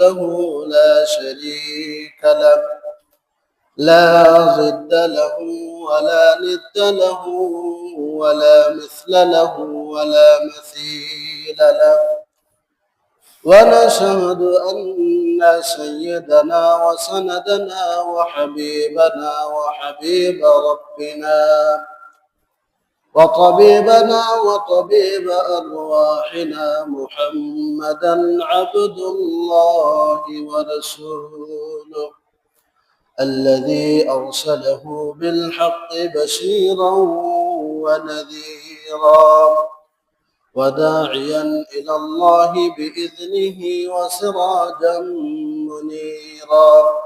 وحده لا شريك له لا ضد له ولا ند له ولا مثل له ولا مثيل له. ونشهد أن سيدنا وسندنا وحبيبنا وحبيب ربنا وطبيبنا وطبيب أرواحنا محمدا عبد الله ورسوله الذي أرسله بالحق بشيرا ونذيرا وداعيا إلى الله بإذنه وسراجا منيرا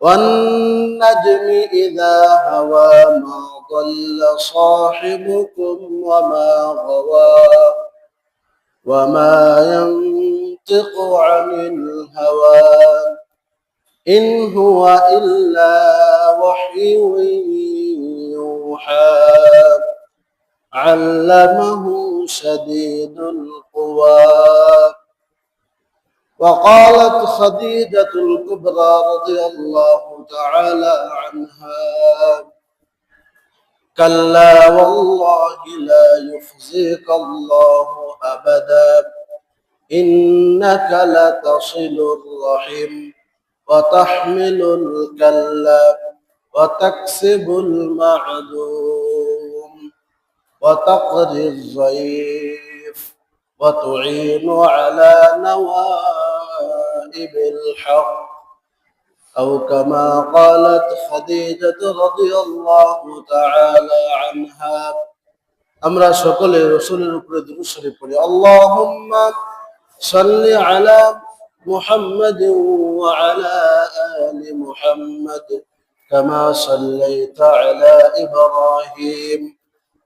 والنجم إذا هوى ما ضل صاحبكم وما غوى وما ينطق عن الهوى إن هو إلا وحي يوحى. علمه شديد القوى. وقالت خديجة الكبرى رضي الله تعالى عنها كلا والله لا يخزيك الله أبدا إنك لتصل الرحم وتحمل الكلا وتكسب المعدوم وتقري الضيف وتعين على نوائب الحق أو كما قالت خديجة رضي الله تعالى عنها আমরা সকলে রসুলের উপরে দুরূদ শরীফ পড়ি আল্লাহুম্মা সাল্লি আলা محمد وعلى آل محمد كما صليت على إبراهيم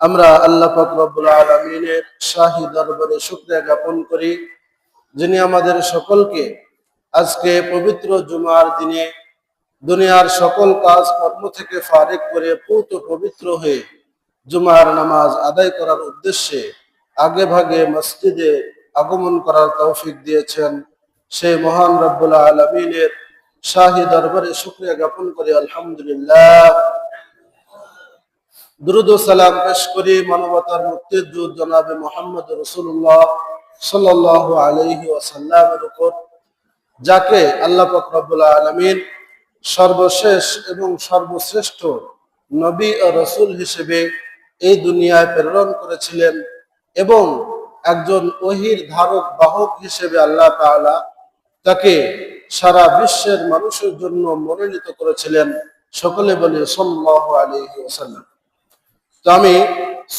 আমরা আল্লাহ পাক রব্বুল আলামিনের শাহী দরবারে শুকরিয়া জ্ঞাপন করি, যিনি আমাদের সকলকে আজকে পবিত্র জুমার দিনে দুনিয়ার সকল কাজ কর্ম থেকে ফারেক করে পূত পবিত্র হয়ে জুমার নামাজ আদায় করার উদ্দেশ্যে আগে ভাগে মসজিদে আগমন করার তৌফিক দিয়েছেন। সেই মহান রব্বুল আলমিনের শাহী দরবারে শুক্রিয়া জ্ঞাপন করি, আলহামদুলিল্লাহ। দুরুদ সালাম পেশ করি মানবতার জনাবে মোহাম্মদ রসুল্লাহ সাল্লাহ আলহি ওয়াসাল্লামের উপর, যাকে আল্লাহ পাক রব্বুল আলমিন সর্বশেষ এবং সর্বশ্রেষ্ঠ নবী ও রসুল হিসেবে এই দুনিয়ায় প্রেরণ করেছিলেন এবং একজন ওহির ধারক বাহক হিসেবে আল্লাহ তাআলা তাকে সারা বিশ্বের মানুষের জন্য মনোনীত করেছিলেন। সকলে বলে সাল্লাল্লাহু আলাইহি ওয়াসাল্লাম। তো আমি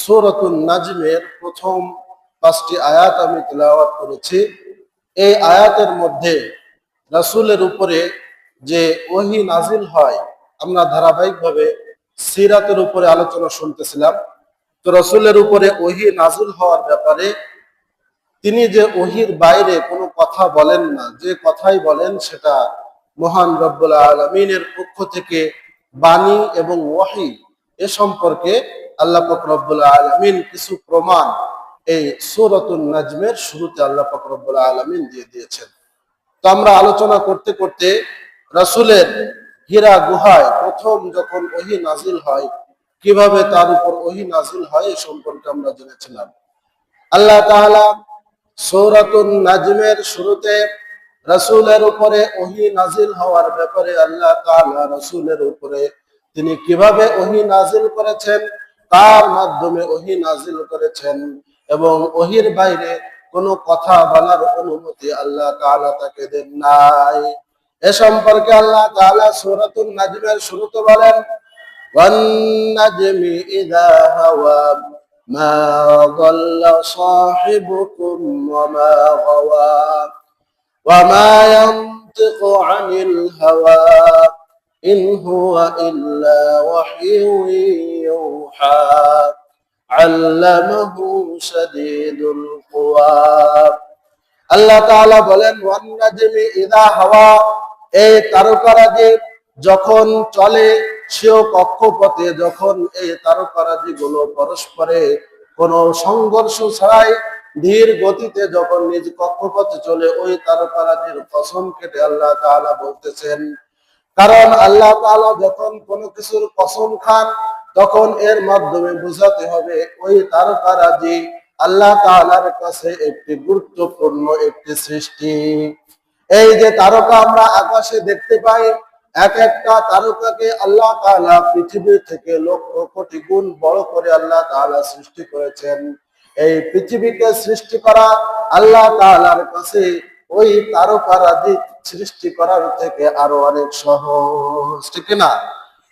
সূরাতুন নাজিমের প্রথম পাঁচটি আয়াত আমি তেলাওয়াত করেছি। এই আয়াতের মধ্যে রাসূলের উপরে যে ওহি নাজিল হয়, আমরা ধারাবাহিকভাবে সিরাতের উপরে আলোচনা শুনতেছিলাম। তো রসুলের উপরে ওহি নাজিল হওয়ার ব্যাপারে তিনি যে ওহির বাইরে কোনো কথা বলেন না, যে কথাই বলেন সেটা মহান রব্বুল আলমিনের পক্ষ থেকে বাণী এবং ওয়াহি এ সম্পর্কে আল্লাহ পাক রব্বুল আলমিন কিছু প্রমাণ এই সুরতুল নাজমের শুরুতে আল্লাহ পাক রব্বুল আলমিন দিয়ে দিয়েছেন। তো আমরা আলোচনা করতে করতে রাসূলের হীরা গুহায় প্রথম যখন ওহি নাজিল হয়, কীভাবে তার উপর ওহি নাজিল হয় এ সম্পর্কে আমরা জেনেছিলাম। আল্লাহ তাআলা সূরাতুন নাজমের শুরুতে রাসূলের উপরে ওহি নাজিল হওয়ার ব্যাপারে আল্লাহ তাআলা রাসূলের উপরে তিনি কীভাবে ওহি নাজিল করেছেন তার মাধ্যমে ওহি নাজিল করেছেন এবং ওহির বাইরে কোনো কথা বলার অনুমতি আল্লাহ তাআলা তাকে দেন নাই। এ সম্পর্কে আল্লাহ তাআলা সূরাতুন নাজমের শুরুতে বলেন ওয়ান নাজমি ইদা হাওয়া, মা দাল্লা সাহিবুকুম ওয়া মা গাওয়া ওয়া মা ইয়ান্তিকু আনিল হাওয়া। إن هو إلا وحي يوحى علمه شديد القوى আল্লাহ তাআলা বলেন ওয়ান্নাজমি ইদা হাওয়া এই তারকারাজি যখন চলে সেও কক্ষপথে যখন এই তারকারাজি গুলো পরস্পরে কোনো সংঘর্ষ ছাড়াই ধীর গতিতে যখন নিজ কক্ষপথে চলে ওই তারকারাজির কসম কেটে আল্লাহ তাআলা বলতেছেন কারণ আল্লাহ যখন কোনো কিছুর কসম খান, তখন এর মাধ্যমে বোঝাতে হবে, ওই তারকারাজি আল্লাহ তাআলার কাছে একটি গুরুত্বপূর্ণ একটি সৃষ্টি। এই যে তারকা আমরা আকাশে দেখতে পাই, এক একটা তারকাকে আল্লাহ তাআলা পৃথিবী থেকে লক্ষ কোটি গুণ বড় করে আল্লাহ তাআলা সৃষ্টি করেছেন। এই পৃথিবীকে সৃষ্টি করা আল্লাহ তাআলার কাছে ওই তারকারাজি সৃষ্টি করার থেকে আরও অনেক সহজ, ঠিক না?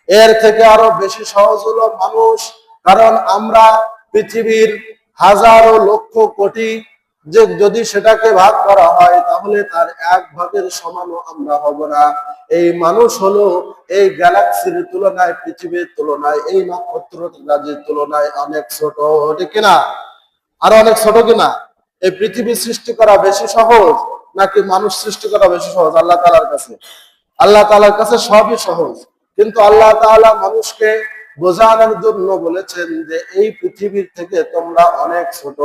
এর থেকে আরও বেশি সহজ হলো মানুষ, কারণ আমরা পৃথিবীর হাজারো লক্ষ কোটি যে যদি সেটাকে ভাগ করা হয়, তাহলে তার এক ভাগের সমানও আমরা হব না। এই মানুষ হলো এই গ্যালাক্সির তুলনায়, পৃথিবীর তুলনায়, এই নক্ষত্র রাজির তুলনায় অনেক ছোট, ঠিক কিনা আরও অনেক ছোট কিনা এই পৃথিবী সৃষ্টি করা বেশি সহজ। নাকি মানুষ সৃষ্টি করা বেশি সহজ? আল্লাহ তালার কাছে। আল্লাহ তালার কাছে সবই সহজ। কিন্তু আল্লাহ তাআলা মানুষকে বোঝানোর জন্য বলেছেন যে, এই পৃথিবীর থেকে তোমরা অনেক ছোট।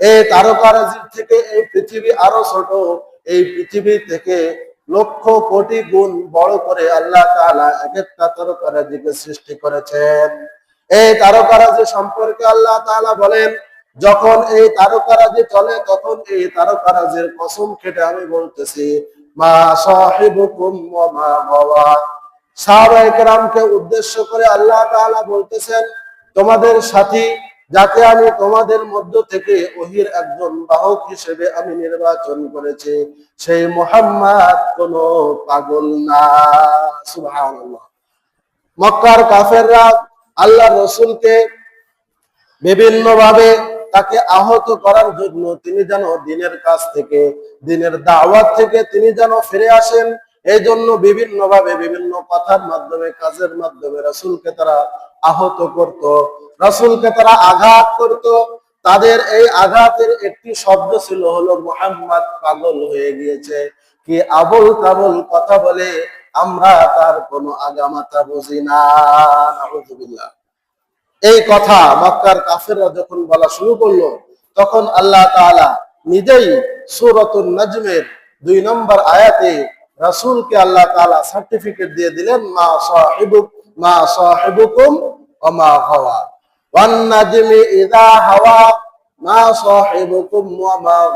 এই তারকারাজির থেকে এই পৃথিবী আরও ছোট। এই পৃথিবী থেকে লক্ষ কোটি গুণ বড় করে আল্লাহ তাআলা এক একটা তারকারাজিকে সৃষ্টি করেছেন। এই তারকারাজি সম্পর্কে আল্লাহ তাআলা বলেন যখন এই তারকারাজি চলে, তখন এই তারকারাজির কসম খেটে আমি বলতেছি, মা সাহিবুকুম ওয়া উদ্দেশ্য করে আল্লাহ বলতেছেন, তোমাদের সাথী যাকে আমি তোমাদের মধ্য থেকে ওহির একজন বাহক হিসেবে আমি নির্বাচন করেছি, সেই মোহাম্মদ কোন পাগল না। মক্কার কাফেররা আল্লাহ রসুলকে বিভিন্ন ভাবে তাকে আহত করার জন্য তিনি যেন দিনের কাছ থেকে, দিনের দাওয়াত থেকে তিনি যেন ফিরে আসেন। এই জন্য বিভিন্ন ভাবে বিভিন্ন কথার মাধ্যমে, কাজের মাধ্যমে রাসুলকে তারা আহত করত। রাসুলকে তারা আঘাত করত। তাদের এই আঘাতের একটি শব্দ ছিল হলো, মোহাম্মদ পাগল হয়ে গিয়েছে। কি আবল কাবল কথা বলে আমরা তার কোনো আগামাতা বুঝি না। এই কথা মক্কার কাফেররা যখন বলা শুরু করল, তখন আল্লাহ তাআলা নিজেই সূরাতুন নাজমের দুই নম্বর আয়াতে রাসূলকে আল্লাহ তাআলা সার্টিফিকেট দিয়ে দিলেন, মা সাহিবুক, মা সাহিবুকুম ওয়া মা হাওয়া। মা সাহিবুকুম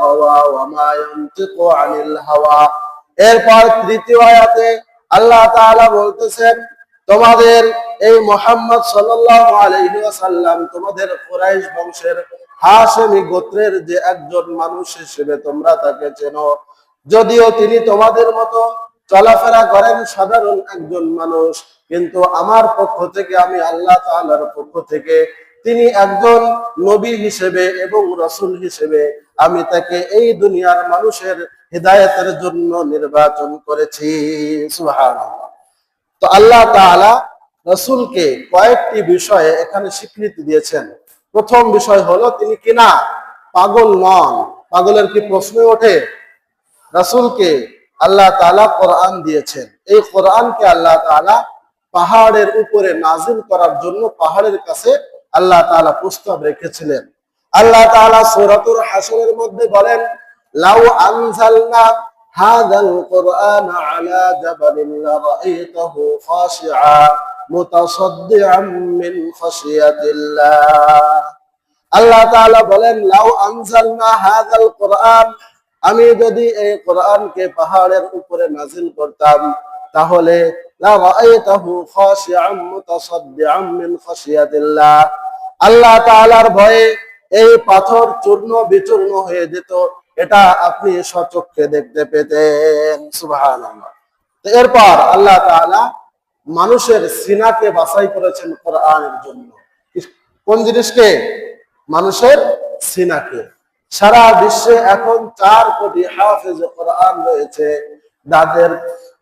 হাওয়া ইয়ানতিকু আনিল হাওয়া। এরপর তৃতীয় আয়াতে আল্লাহ তাআলা বলতেছেন, তোমাদের এই মোহাম্মদ সাল্লাল্লাহু আলাইহি ওয়াসাল্লাম তোমাদের কুরাইশ বংশের হাশেমি গোত্রের যে একজন মানুষ হিসেবে তোমরা তাকে চেনো। যদিও তিনি তোমাদের মতো চলাফেরা করেন সাধারণ একজন মানুষ, কিন্তু আমার পক্ষ থেকে আমি আল্লাহ তাআলার পক্ষ থেকে তিনি একজন নবী হিসেবে এবং রসুল হিসেবে আমি তাকে এই দুনিয়ার মানুষের হৃদায়তের জন্য নির্বাচন করেছি। সুবহানাল্লাহ। তো আল্লাহ তাআলা রসুলকে কয়েকটি বিষয়ে এখানে স্বীকৃতি দিয়েছেন প্রথম বিষয় হলো তিনি কিনা পাগল নন পাগলের কি প্রশ্ন ওঠে রাসূলকে আল্লাহ তাআলা কোরআন দিয়েছেন এই কোরআনকে আল্লাহ তাআলা পাহাড়ের উপরে নাজিল করার জন্য পাহাড়ের কাছে আল্লাহ তাআলা প্রস্তাব রেখেছিলেন আল্লাহ তাআলা সূরাতুল হাসরের মধ্যে বলেন লাউ আনজালনা هذا القرآن على جبل لرأيته خاشعا متصدعا من خشية الله আল্লাহ তাআলা বলেন লাউ আনজালনা হাযাল কোরআন আমি যদি এই কোরআনকে পাহাড়ের উপরে নাজিল করতাম তাহলে লারাআইতাহু খাশিআম মুতাসাদ্দিআম মিন খাশিয়াতিল্লাহ আল্লাহ তাআলার ভয়ে এই পাথর চূর্ণ বিচূর্ণ হয়ে যেত এটা আপনি সচক্ষে দেখতে পেতেন সুবহানাল্লাহ তো এরপর আল্লাহ তাআলা মানুষের সিনাকে বাছাই করেছেন কোরআনের জন্য। কোন জিনিসকে? মানুষের সিনাকে। সারা বিশ্বে এখন চার কোটি হাফেজ কোরআন রয়েছে। যাদের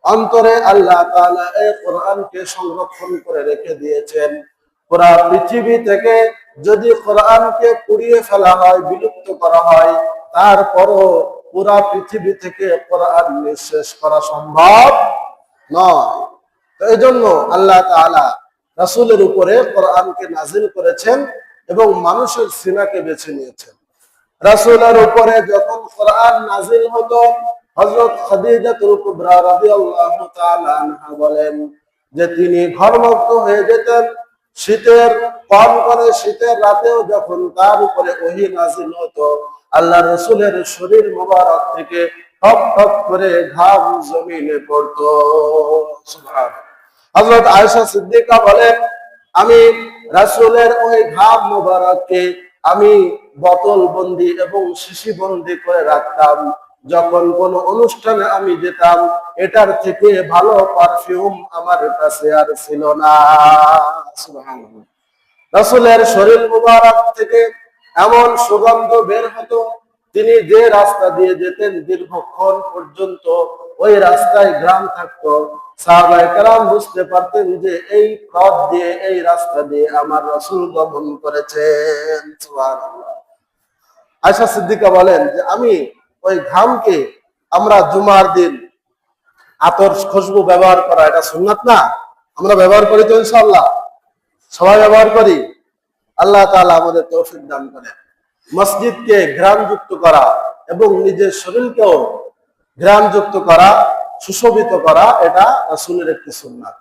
অন্তরে আল্লাহ তাআলা এই কোরআনকে সংরক্ষণ করে রেখে দিয়েছেন। পুরা পৃথিবী থেকে যদি কোরআনকে পুড়িয়ে ফেলা হয়, বিলুপ্ত করা হয়, তারপরও পুরা পৃথিবী থেকে কোরআন নিঃশেষ করা সম্ভব নয়। এই জন্য আল্লাহ তাআলা রাসূলের উপরে কোরআনকে নাজিল করেছেন এবং মানুষের সিনাকে বেছে নিয়েছেন। রাসূলের উপরে যখন কোরআন নাজিল হতো আনহা বলেন যে তিনি ঘরমুক্ত হয়ে যেতেন। শীতের, কম করে শীতের রাতেও যখন তার উপরে ওহী নাজিল হতো আল্লাহ রসুলের শরীর মোবারক থেকে ঠপ করে ঘাম জমিনে পড়তো। হযরত আয়েশা সিদ্দিকা বলেন, আমি রাসূলের ওই ঘাম মোবারককে আমি বোতল বন্দি এবং শিশি বন্দি করে রাখতাম। যখন কোন অনুষ্ঠানে আমি যেতাম, এটার থেকে ভালো পারফিউম আমার কাছে আর ছিল না। সুবহানাল্লাহ। শরীর মুবারক থেকে এমন সুগন্ধ বের হতো, তিনি যে রাস্তা দিয়ে যেতেন দীর্ঘক্ষণ পর্যন্ত ওই রাস্তায় গ্রাম থাকতো। বুঝতে পারতেন যে এই পথ দিয়ে, এই রাস্তা দিয়ে আমার রাসূল গমন করেছেন। আয়সা সিদ্দিকা বলেন যে আমি ওই ঘামকে আমরা জুমার দিন আতর খুশবু ব্যবহার করা, এটা সুন্নাত না? আমরা ব্যবহার করি তো ইনশাআল্লাহ। সবাই ব্যবহার করি। আল্লাহ তাআলা আমাদের তৌফিক দান করেন। মসজিদকে ঘ্রাণযুক্ত করা এবং নিজের শরীরকেও ঘ্রাণযুক্ত করা সুশোভিত করা, এটা রাসূলের একটি সুন্নাত।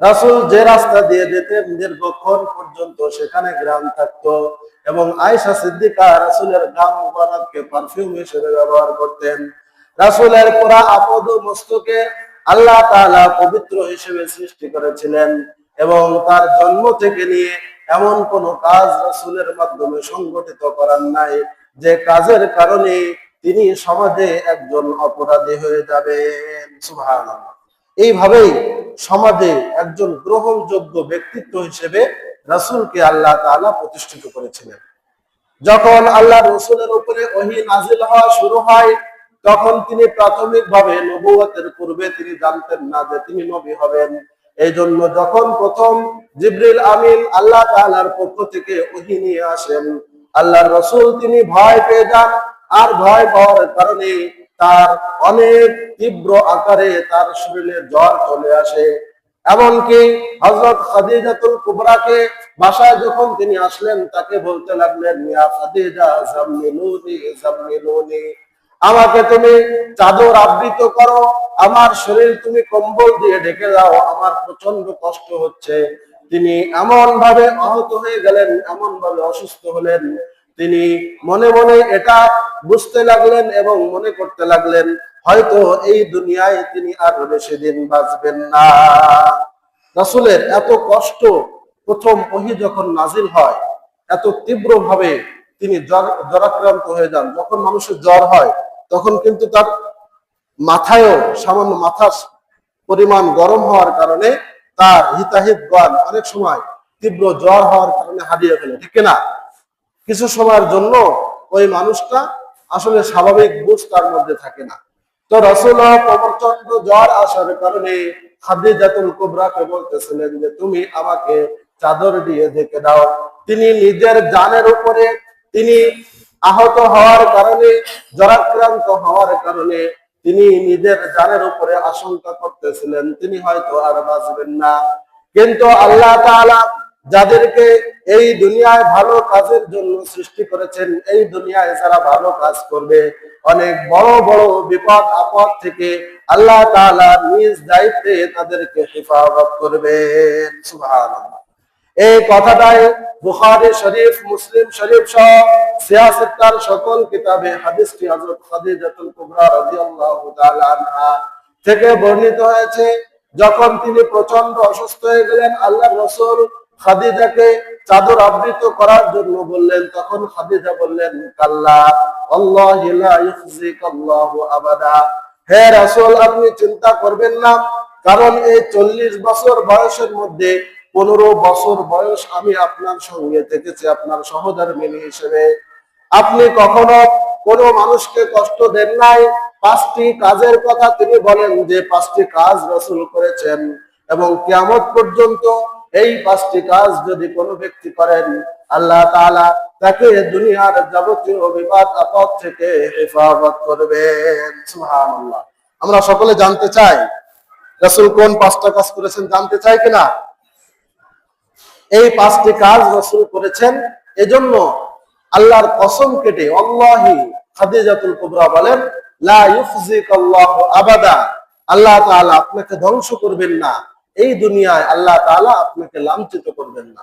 রাসূল যে রাস্তা দিয়ে যেতেন দীর্ঘক্ষণ পর্যন্ত সেখানে গ্রাম থাকতো এবং আয়েশা সিদ্দিকা রাসূলের গাম মুবারককে পারফিউম হিসেবে ব্যবহার করতেন। রাসূলের পুরা আপদ মস্তকে আল্লাহ তাআলা পবিত্র হিসেবে সৃষ্টি করেছিলেন এবং তার জন্ম থেকে নিয়ে এমন কোন কাজ রাসূলের মাধ্যমে সংগঠিত করার নাই। যে কাজের কারণে তিনি সমাজে একজন অপরাধী হয়ে যাবেন। সুবহানাল্লাহ। এইভাবেই সমাজে একজন গ্রহণযোগ্য ব্যক্তিত্ব হিসেবে রাসূলকে আল্লাহ তাআলা প্রতিষ্ঠিত করেছিলেন। যখন আল্লাহ রসুলের উপরে ওহি নাজিল হওয়া শুরু হয়, তখন তিনি প্রাথমিকভাবে নবুয়তের পূর্বে তিনি জানতেন না যে তিনি নবী হবেন। এই জন্য যখন প্রথম জিবরিল আমিন আল্লাহ তাআলার পক্ষ থেকে ওহি নিয়ে আসেন, আল্লাহর রসুল তিনি ভয় পেয়ে যান। আর ভয় পাওয়ার কারণে তার অনেক তীব্র আকারে তার শরীরে জ্বর চলে আসে। এমনকি হজরত খাদিজাতুল কুবরাকে বাসায় যখন তিনি আসলেন, তাকে বলতে লাগলেন, ইয়া খাদিজা, জাম্মিলুনি জাম্মিলুনি, আমাকে তুমি চাদর আবৃত করো, আমার শরীর তুমি কম্বল দিয়ে ঢেকে দাও, আমার প্রচণ্ড কষ্ট হচ্ছে। তিনি এমন ভাবে আহত হয়ে গেলেন এমন ভাবে অসুস্থ হলেন। তিনি মনে মনে এটা বুঝতে লাগলেন এবং মনে করতে লাগলেন, হয়তো এই দুনিয়ায় তিনি আর বেশি দিন বাঁচবেন না। রাসূলের এত কষ্ট প্রথম ওহি যখন নাজিল হয়, এত তীব্র ভাবে তিনি জ্বর- জ্বরাক্রান্ত হয়ে যান। যখন মানুষের জ্বর হয়, তখন কিন্তু তার মাথায়ও সামান্য মাথা পরিমাণ গরম হওয়ার কারণে তার হিতাহিত জ্ঞান অনেক সময় তীব্র জ্বর হওয়ার কারণে হারিয়ে ফেলে। ঠিক না কিছু সময়ের জন্য ওই মানুষটা আসলে স্বাভাবিক বুঝ তার মধ্যে থাকে না। তো রসুল প্রচণ্ড জ্বর আসার কারণে খাদিজাতুল কুবরাকে বলতেছিলেন যে, তুমি আমাকে চাদর দিয়ে ঢেকে দাও। তিনি নিজের জানের উপরে তিনি আহত হওয়ার কারণে জরাক্রান্ত হওয়ার কারণে তিনি নিজের জানের উপরে আশঙ্কা করতেছিলেন। তিনি হয়তো আর বাঁচবেন না। কিন্তু আল্লাহ তাআলা যাদেরকে এই দুনিয়ায় ভালো কাজের জন্য সৃষ্টি করেছেন, এই দুনিয়ায় যারা ভালো কাজ করবে, অনেক বড় বড় বিপদ আপদ থেকে আল্লাহ নিজ দায়িত্বে তাদেরকে হেফাজত করবেন সুবহানাল্লাহ। এই কথাটাই বুখারী শরীফ, মুসলিম শরীফ সহ সিয়াসিত্তার সকল কিতাবে হাদিসটি হযরত খাদিজাতুল কুবরা রাদিয়াল্লাহু তাআলা আনহা থেকে বর্ণিত হয়েছে, যখন তিনি প্রচণ্ড অসুস্থ হয়ে গেলেন, আল্লাহর রাসূল খাদিজাকে চাদর আবৃত করার জন্য বললেন, তখন খাদিজা বললেন হে রাসূল, আপনি চিন্তা করবেন না, কারণ এই চল্লিশ বছর বয়সের মধ্যে পনেরো বছর বয়স আমি আপনার সঙ্গে থেকেছি, আপনার সহধর্মিনী হিসেবে। আপনি কখনো কোনো মানুষকে কষ্ট দেন নাই? পাঁচটি কাজের কথা তিনি বলেন যে, পাঁচটি কাজ রসুল করেছেন এবং কেমন পর্যন্ত এই পাঁচটি কাজ যদি কোনো ব্যক্তি করেন, আল্লাহ তাআলা তাকে দুনিয়ার যাবতীয় বিপদ আপদ থেকে হেফাজত করবেন। আমরা সকলে জানতে চাই, রসুল কোন পাঁচটা কাজ করেছেন জানতে চাই কিনা? এই পাঁচটি কাজ রসুল করেছেন, এজন্য আল্লাহর কসম কেটে অল্লাহি খাদিজাতুল কুবরা বলেন, লা ইউফজিকাল্লাহু আবাদা। আল্লাহ তাআলা আপনাকে ধ্বংস করবেন না। এই দুনিয়ায় আল্লাহ তাআলা আপনাকে লাঞ্ছিত করবেন না।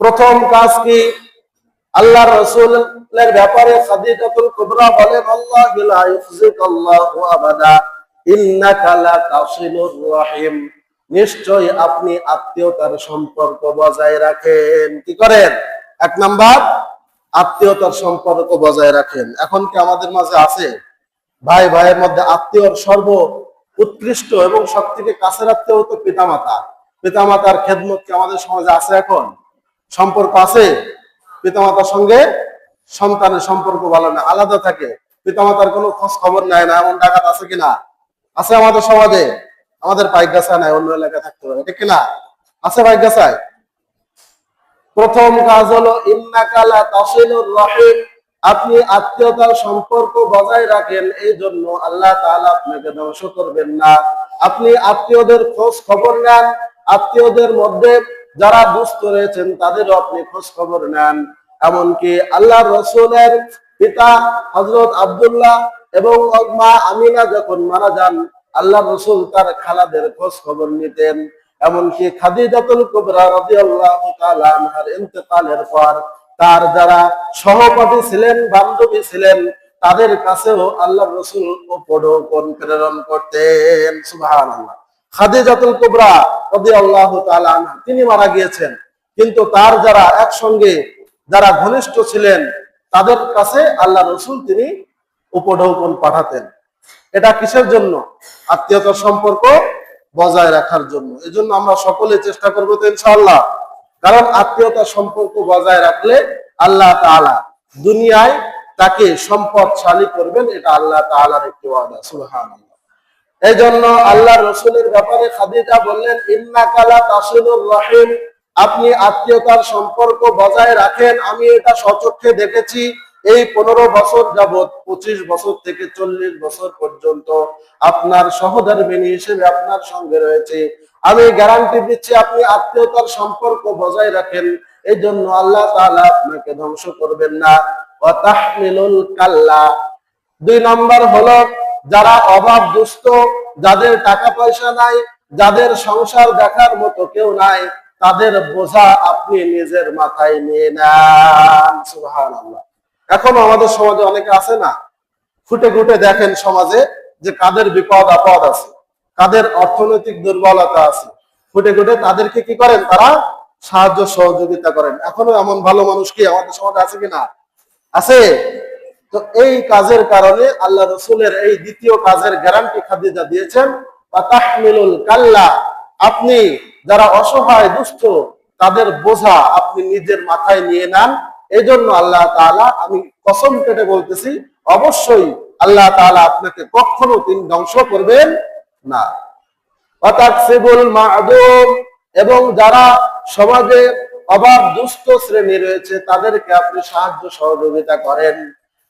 প্রথম কাজ কি? আল্লাহ রসুলের ব্যাপারে কুবরা বলেন আল্লাহ লা ইউফজিকাল্লাহু আবাদা, ইন্নাকা লা তাসিলুর নিশ্চয় আপনি আত্মীয়তার সম্পর্ক বজায় রাখেন। কি করেন? এক নাম্বার, আত্মীয়তার সম্পর্ক বজায় রাখেন। এখন কি আমাদের মাঝে আছে? ভাই, ভাইয়ের মধ্যে আত্মীয়র সর্ব উৎকৃষ্ট এবং সব থেকে কাছের আত্মীয় তো পিতামাতা। পিতামাতার খেদমত কি আমাদের সমাজে আছে এখন? সম্পর্ক আছে? পিতামাতার সঙ্গে সন্তানের সম্পর্ক ভালো না, আলাদা থাকে। পিতামাতার কোনো খোঁজ খবর নেয় না, এমন ডাকাত আছে কিনা? আছে আমাদের সমাজে? আমাদের পাইকগাছা নাই, অন্য এলাকায় থাকতে পারে ঠিক কিনা? আছে পাইকগাছায়? প্রথম কাজ হলো ইন্নাকালা তাসিলুর রহিম। আপনি আত্মীয়তার সম্পর্ক বজায় রাখেন এই জন্য আল্লাহ আপনাকে ধ্বংস করবেন না। আপনি আত্মীয়দের খোঁজ খবর নেন, আত্মীয়দের মধ্যে যারা দুস্থ রয়েছেন, তাদেরও আপনি খোঁজ খবর নেন। এমনকি আল্লাহ রসুলের পিতা হজরত আব্দুল্লাহ এবং মা আমিনা যখন মারা যান আল্লাহ রসুল তার খালাদের খোঁজ খবর নিতেন। এমনকি খাদিজাতুল কুবরা রাদিয়াল্লাহু তাআলা আনহার ইন্তেকালের পর তার যারা সহপাঠী ছিলেন, বান্ধবী ছিলেন, তাদের কাছেও আল্লাহ রসুল উপঢৌকন প্রেরণ করতেন। সুবহানাল্লাহ। খাদিজাতুল কুবরা তাআলা আনহা, তিনি মারা গিয়েছেন। কিন্তু তার যারা একসঙ্গে যারা ঘনিষ্ঠ ছিলেন, তাদের কাছে আল্লাহ রসুল তিনি উপঢৌকন পাঠাতেন। এটা কিসের জন্য? আত্মীয়তার সম্পর্ক বজায় রাখার জন্য। এই জন্য আমরা সকলে চেষ্টা করব তো ইনশাআল্লাহ। কারণ আত্মীয়তা সম্পর্ক বজায় রাখলে আল্লাহ তাআলা দুনিয়ায় তাকে সম্পদশালী করবেন, এটা আল্লাহ তালার একটি ওয়াদা সুলহান এই জন্য আল্লাহ রসুলের ব্যাপারে খাদিজা বললেন ইন্না কালা তাসুলুর রহিম, আপনি আত্মীয়তার সম্পর্ক বজায় রাখেন, আমি এটা সচক্ষে দেখেছি এই পনেরো বছর যাবৎ, পঁচিশ বছর থেকে চল্লিশ বছর পর্যন্ত আপনার সহধর্মিনী হিসেবে আপনার সঙ্গে রয়েছে। আমি গ্যারান্টি দিচ্ছি, আপনি আত্মীয়তার সম্পর্ক বজায় রাখেন। এই জন্য আল্লাহ আপনাকে ধ্বংস করবেন না। কাল্লা। দুই নম্বর হলো, যারা অভাব দুস্থ যাদের টাকা পয়সা নাই, যাদের সংসার দেখার মতো কেউ নাই, তাদের বোঝা আপনি নিজের মাথায় নিয়ে নেন। সুবহানাল্লাহ। এখনও আমাদের সমাজে অনেকে আছে না, ফুটে ফুটে দেখেন সমাজে যে কাদের বিপদ আপদ আছে, কাদের অর্থনৈতিক দুর্বলতা আছে। ফুটে ফুটে তাদেরকে কি করেন তারা? সাহায্য সহযোগিতা করেন। এখনও এমন ভালো মানুষ কি আমাদের সমাজে আছে কিনা? আছে। তো এই কাজের কারণে আল্লাহ রসুলের এই দ্বিতীয় কাজের গ্যারান্টি খাদিজা দিয়েছেন কাল্লা আপনি যারা অসহায় দুস্থ তাদের বোঝা আপনি নিজের মাথায় নিয়ে নেন। এই জন্য আল্লাহ তাআলা, আমি কসম কেটে বলতেছি, অবশ্যই আল্লাহ তাআলা আপনাকে কখনো তিনি ধ্বংস করবেন না। অতাকসিবুল মাদুম, এবং যারা সমাজে অভাব দুস্থ শ্রেণি রয়েছে, তাদেরকে আপনি সাহায্য সহযোগিতা করেন,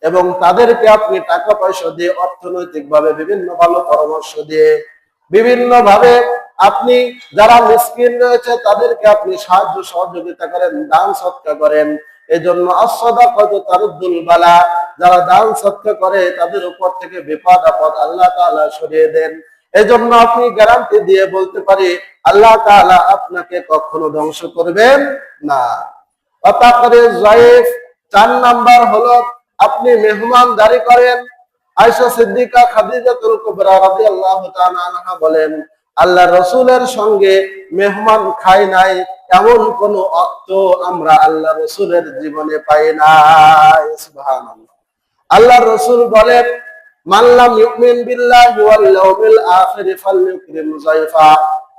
এবং তাদেরকে আপনি টাকা পয়সা দিয়ে অর্থনৈতিক ভাবে বিভিন্ন ভালো পরামর্শ দিয়ে বিভিন্ন ভাবে আপনি যারা মিসকিন রয়েছে, তাদেরকে আপনি সাহায্য সহযোগিতা করেন, দান সৎকার করেন এজন্য আসদা কত তারুদ্দুল বালা, যারা দান সৎকার করে, তাদের উপর থেকে বিপদ আপদ আল্লাহ তাআলা সরিয়ে দেন। এই জন্য আপনি গ্যারান্টি দিয়ে বলতে পারি, আল্লাহ তাআলা আপনাকে কখনো ধ্বংস করবেন না। অতাকরে জয়েফ, চার নাম্বার হলো, আপনি মেহমানদারি করেন। আয়সা সিদ্দিকা খাদিজাতুল কুবরা রাদিয়াল্লাহু তাআলা বলেন আল্লাহ রসুলের সঙ্গে মেহমান খাই নাই, এমন কোন অর্থ আমরা আল্লাহ রসুলের জীবনে পাই নাই। আল্লাহ রসুল বলেন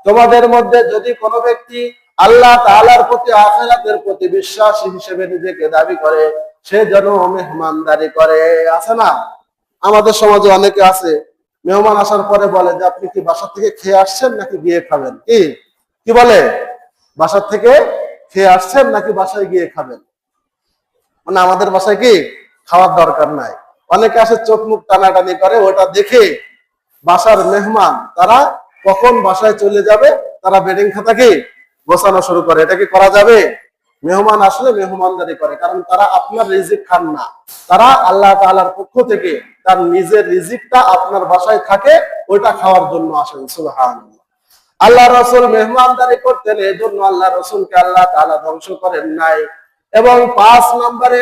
তোমাদের মধ্যে যদি কোনো ব্যক্তি আল্লাহ প্রতি প্রতি বিশ্বাসী হিসেবে নিজেকে দাবি করে, সে যেন মেহমানদারি করে। আছে না? আমাদের সমাজে অনেকে আছে মেহমান আসার পরে বলে যে, আপনি কি বাসা থেকে খেয়ে আসছেন নাকি গিয়ে খাবেন? কি? কি বলে? বাসার থেকে খেয়ে আসছেন নাকি বাসায় গিয়ে খাবেন? মানে আমাদের বাসায় কি খাওয়ার দরকার নাই। অনেকে আসে চোখ মুখ টানাটানি করে, ওটা দেখে বাসার মেহমান তারা কখন বাসায় চলে যাবে? তারা বেডিং খাতা কি গোছানো শুরু করে। এটা কি করা যাবে? মেহমান আসলে মেহমানদারি করে, কারণ তারা আপনার রিজিক খান না। তারা আল্লাহ তাআলার পক্ষ থেকে তার নিজের রিজিকটা আপনার বাসায় থাকে, ওইটা খাওয়ার জন্য আসেন, সুবহানাল্লাহ। আল্লাহ রসুল মেহমানদারি করতেন এই জন্য আল্লাহ রসুলকে আল্লাহ তাআলা ধ্বংস করেন নাই। এবং পাঁচ নম্বরে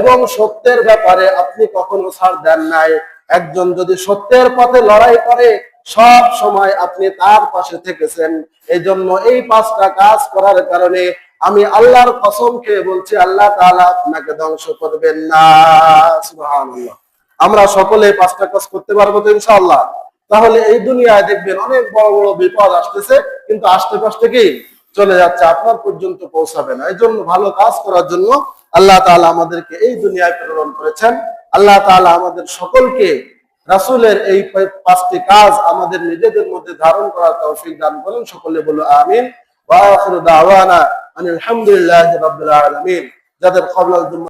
এবং সত্যের ব্যাপারে আপনি কখনো ছাড় দেন নাই। একজন যদি সত্যের পথে লড়াই করে সব সময় আপনি তার পাশে থেকেছেন। এই জন্য এই পাঁচটা কাজ করার কারণে আমি আল্লাহর কসম খেয়ে বলছি, আল্লাহ তাআলা আপনাকে ধ্বংস করবেন না। আমরা সকলে পাঁচটা কাজ করতে পারব তো ইনশাআল্লাহ। তাহলে এই দুনিয়ায় দেখবেন অনেক বড় বড় বিপদ আসতেছে, কিন্তু আস্তে পাশে কি চলে যাচ্ছে, আপনার পর্যন্ত পৌঁছাবে না। এই জন্য ভালো কাজ করার জন্য আল্লাহ তাআলা আমাদেরকে এই দুনিয়ায় প্রেরণ করেছেন। আল্লাহ তাআলা আমাদের সকলকে রাসূলের এই পাঁচটি কাজ আমাদের নিজেদের মধ্যে ধারণ করার তৌফিক দান করেন। সকলে বলো আমিন। ওয়া যাদের